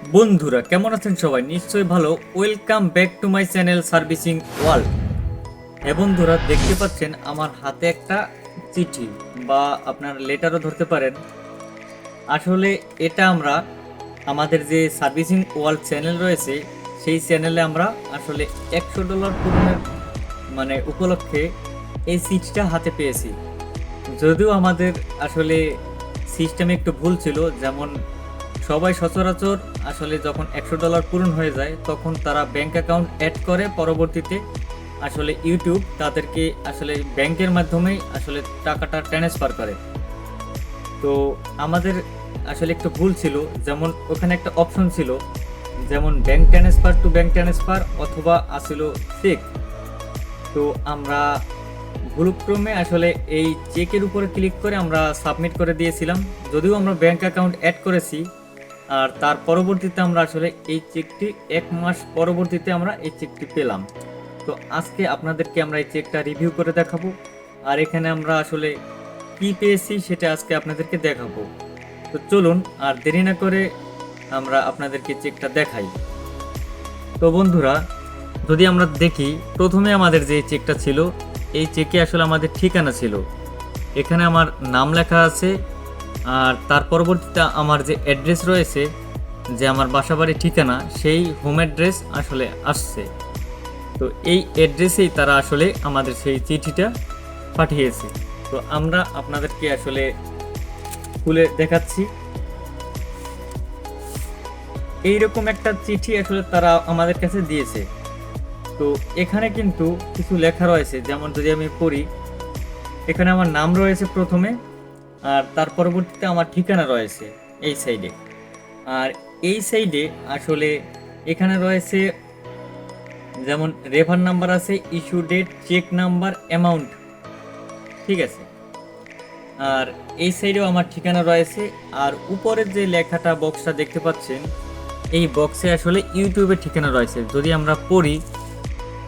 বন্ধুরা, কেমন আছেন সবাই? নিশ্চয়ই ভালো। Welcome back to my channel servicing world হ্যাঁ বন্ধুরা, দেখতে পাচ্ছেন, আমার হাতে একটা চিঠি বা আপনার লেটারও ধরতে পারেন। আসলে এটা আমরা, আমাদের যে সার্ভিসিং ওয়ার্ল্ড চ্যানেল রয়েছে, সেই চ্যানেলে আমরা আসলে একশো ডলার পূরণের মানে উপলক্ষে এই চিঠিটা হাতে পেয়েছি। যদিও আমাদের আসলে সিস্টেমে একটু ভুল ছিল, যেমন সবাই সচরাচর আসলে যখন একশো ডলার পূরণ হয়ে যায়, তখন তারা ব্যাংক অ্যাকাউন্ট অ্যাড করে পরবর্তীতে আসলে ইউটিউব তাদেরকে আসলে ব্যাংকের মাধ্যমেই আসলে টাকাটা ট্রান্সফার করে। তো আমাদের আসলে একটু ভুল ছিল, যেমন ওখানে একটা অপশন ছিল, যেমন bank transfer to bank transfer অথবা আসলে চেক তো আমরা ভুলক্রমে আসলে এই চেকের উপরে ক্লিক করে আমরা সাবমিট করে দিয়েছিলাম। যদিও আমরা ব্যাংক অ্যাকাউন্ট অ্যাড করেছি আর তার পরবর্তীতে আমরা আসলে এই চেকটি এক মাস পরবর্তীতে আমরা এই চেকটি পেলাম। তো আজকে আপনাদেরকে আমরা এই চেকটা রিভিউ করে দেখাবো। আর এখানে আমরা আসলে কি পেয়েছি সেটা আজকে আপনাদেরকে দেখাবো। তো চলুন আর দেরি না করে আমরা আপনাদেরকে চেকটা দেখাই। তো বন্ধুরা, যদি আমরা দেখি, প্রথমে আমাদের যে চেকটা ছিল, এই চেকে আসলে আমাদের ঠিকানা ছিল। এখানে আমার নাম লেখা আছে আর তার পরবর্তীতে আমার যে অ্যাড্রেস রয়েছে, যে আমার বাসাবাড়ির ঠিকানা, সেই হোম অ্যাড্রেস আসলে আসছে। তো এই অ্যাড্রেসেই তারা আসলে আমাদের সেই চিঠিটা পাঠিয়েছে। তো আমরা আপনাদেরকে আসলে খুলে দেখাচ্ছি। এইরকম একটা চিঠি আসলে তারা আমাদের কাছে দিয়েছে। তো এখানে কিন্তু কিছু লেখা রয়েছে, যেমন যদি আমি পড়ি, এখানে আমার নাম রয়েছে প্রথমে আর তার পরবর্তীতে আমার ঠিকানা রয়েছে এই সাইডে আর এই সাইডে আসলে এখানে রয়েছে যেমন রেফার নাম্বার আছে issue date cheque number amount ঠিক আছে? আর এই সাইডেও আমার ঠিকানা রয়েছে। আর উপরের যে লেখাটা বক্সটা দেখতে পাচ্ছেন, এই বক্সে আসলে ইউটিউবের ঠিকানা রয়েছে। যদি আমরা পড়ি,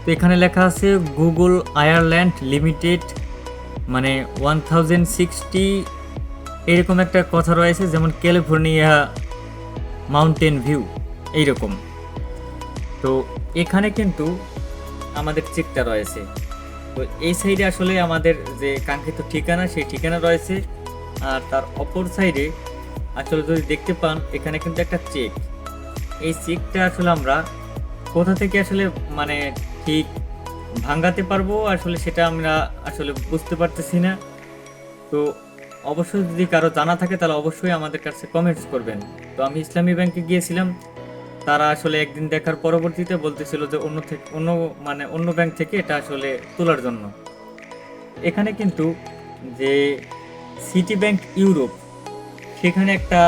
তো এখানে লেখা আছে গুগল আয়ারল্যান্ড লিমিটেড মানে ওয়ান থাউজেন্ড সিক্সটি এরকম একটা কথা রয়েছে, যেমন ক্যালিফোর্নিয়া মাউন্টেন ভিউ, এইরকম। তো এখানে কিন্তু আমাদের চেকটা রয়েছে। তো এই সাইডে আসলে আমাদের যে কাঙ্ক্ষিত ঠিকানা, সেই ঠিকানা রয়েছে। আর তার অপর সাইডে আসলে যদি দেখতে পান, এখানে কিন্তু একটা চেক। এই চেকটা আসলে আমরা কোথা থেকে আসলে মানে ঠিক ভাঙাতে পারব, আসলে সেটা আমরা আসলে বুঝতে পারতেছি না। তো অবশ্যই যদি কারও জানা থাকে, তাহলে অবশ্যই আমাদের কাছে কমেন্টস করবেন। তো আমি ইসলামী ব্যাংকে গিয়েছিলাম। তারা আসলে একদিন দেখার পরবর্তীতে বলতেছিল যে অন্য থেকে অন্য মানে অন্য ব্যাংক থেকে এটা আসলে তোলার জন্য। এখানে কিন্তু যে সিটি ব্যাংক ইউরোপ সেখানে একটা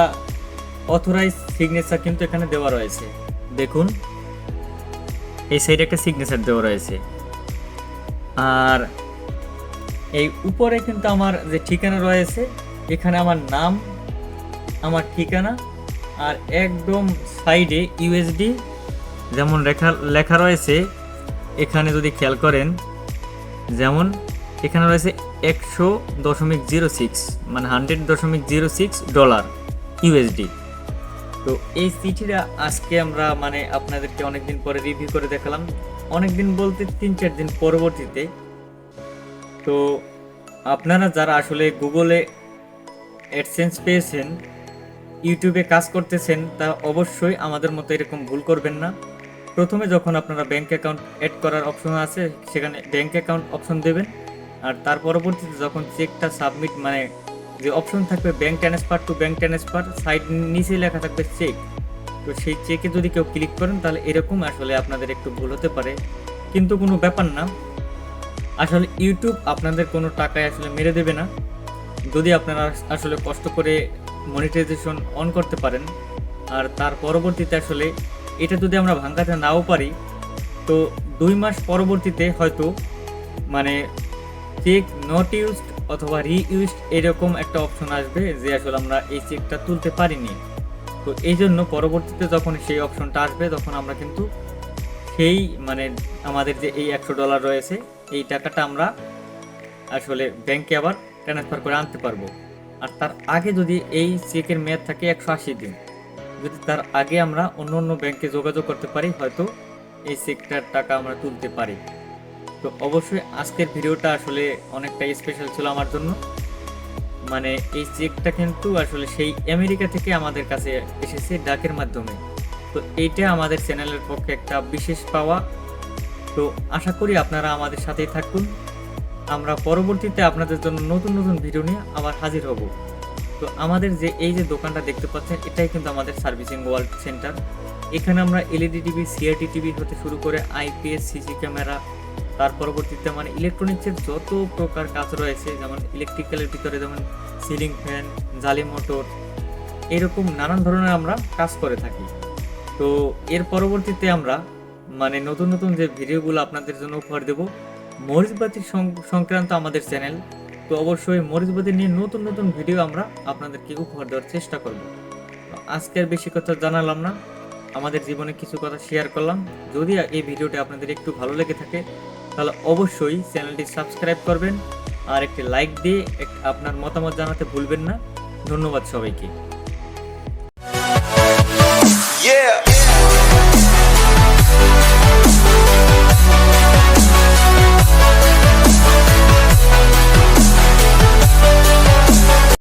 অথরাইজ সিগনেচার কিন্তু এখানে দেওয়া রয়েছে। দেখুন, এই সাইডে একটা সিগনেচার দেওয়া রয়েছে। আর এই উপরে কিন্তু আমার যে ঠিকানা রয়েছে, এখানে আমার নাম, আমার ঠিকানা, আর একদম সাইডে ইউএসডি যেমন লেখা লেখা রয়েছে, এখানে যদি খেয়াল করেন, যেমন এখানে রয়েছে একশো দশমিক জিরো সিক্স মানে হান্ড্রেড দশমিক জিরো সিক্স ডলার ইউএসডি তো এই চিঠিটা আজকে আমরা মানে আপনাদেরকে অনেকদিন পরে রিভিউ করে দেখালাম। অনেকদিন বলতে তিন চার দিন পরবর্তীতে তো আপনারা যারা আসলে গুগলে অ্যাডসেন্স পেয়েছেন, ইউটিউবে কাজ করতেছেন, তা অবশ্যই আমাদের মতো এরকম ভুল করবেন না। প্রথমে যখন আপনারা ব্যাংক অ্যাকাউন্ট অ্যাড করার অপশন আছে, সেখানে ব্যাংক অ্যাকাউন্ট অপশন দেবেন। আর তার পরবর্তীতে যখন চেকটা সাবমিট মানে যে অপশন থাকবে bank transfer to bank transfer side নিচে লেখা থাকবে চেক তো সেই চেকে যদি কেউ ক্লিক করেন, তাহলে এরকম আসলে আপনাদের একটু ভুল হতে পারে। কিন্তু কোনো ব্যাপার না। আসলে ইউটিউব আপনাদের কোনো টাকায় আসলে মেরে দেবে না। যদি আপনারা আসলে কষ্ট করে মনিটাইজেশন অন করতে পারেন, আর তার পরবর্তীতে আসলে এটা যদি আমরা ভাঙাতে নাও পারি, তো দুই মাস পরবর্তীতে হয়তো মানে চেক নট ইউজড অথবা রি ইউজড এরকম একটা অপশন আসবে যে আসলে আমরা এই চেকটা তুলতে পারিনি। তো এই জন্য পরবর্তীতে যখন সেই অপশনটা আসবে, তখন আমরা কিন্তু সেই মানে আমাদের যে এই একশো ডলার রয়েছে, এই টাকাটা আমরা আসলে ব্যাংকে আবার ট্রান্সফার করে আনতে পারব। আর তার আগে যদি এই চেকের মেয়াদ থাকে একশো আশি দিন, যদি তার আগে আমরা অন্য অন্য ব্যাংকে যোগাযোগ করতে পারি, হয়তো এই চেকটার টাকা আমরা তুলতে পারি। তো অবশ্যই আজকের ভিডিওটা আসলে অনেকটা স্পেশাল ছিল আমার জন্য। মানে এই চেকটা কিন্তু আসলে সেই আমেরিকা থেকে আমাদের কাছে এসেছে ডাকের মাধ্যমে। তো এইটা আমাদের চ্যানেলের পক্ষে একটা বিশেষ পাওয়া। তো আশা করি আপনারা আমাদের সাথেই থাকুন। আমরা পরবর্তীতে আপনাদের জন্য নতুন নতুন ভিডিও নিয়ে আবার হাজির হব। তো আমাদের যে এই যে দোকানটা দেখতে পাচ্ছেন, এটাই কিন্তু আমাদের সার্ভিসিং ওয়ার্ল্ড সেন্টার। এখানে আমরা এলইডি টিভি, সিআরটি টিভি হতে শুরু করে আইপিএস, সিসি ক্যামেরা, তার পরবর্তীতে মানে ইলেকট্রনিক্সের যত প্রকার কাজ রয়েছে, যেমন ইলেকট্রিক্যালের ভিতরে যেমন সিলিং ফ্যান, জালি মোটর, এরকম নানান ধরনের আমরা কাজ করে থাকি। তো এর পরবর্তীতে আমরা মানে নতুন নতুন যে ভিডিওগুলো আপনাদের জন্য উপহার দেব মরিচবাতি সংক্রান্ত আমাদের চ্যানেল। তো অবশ্যই মরিচবাতি নিয়ে নতুন নতুন ভিডিও আমরা আপনাদেরকে উপহার দেওয়ার চেষ্টা করব। তো আজকের বেশি কথা জানালাম না। আমাদের জীবনে কিছু কথা শেয়ার করলাম। যদি এই ভিডিওটি আপনাদের একটু ভালো লেগে থাকে, তাহলে অবশ্যই চ্যানেলটি সাবস্ক্রাইব করবেন। আর একটি লাইক দিয়ে আপনার মতামত জানাতে ভুলবেন না। ধন্যবাদ সবাইকে।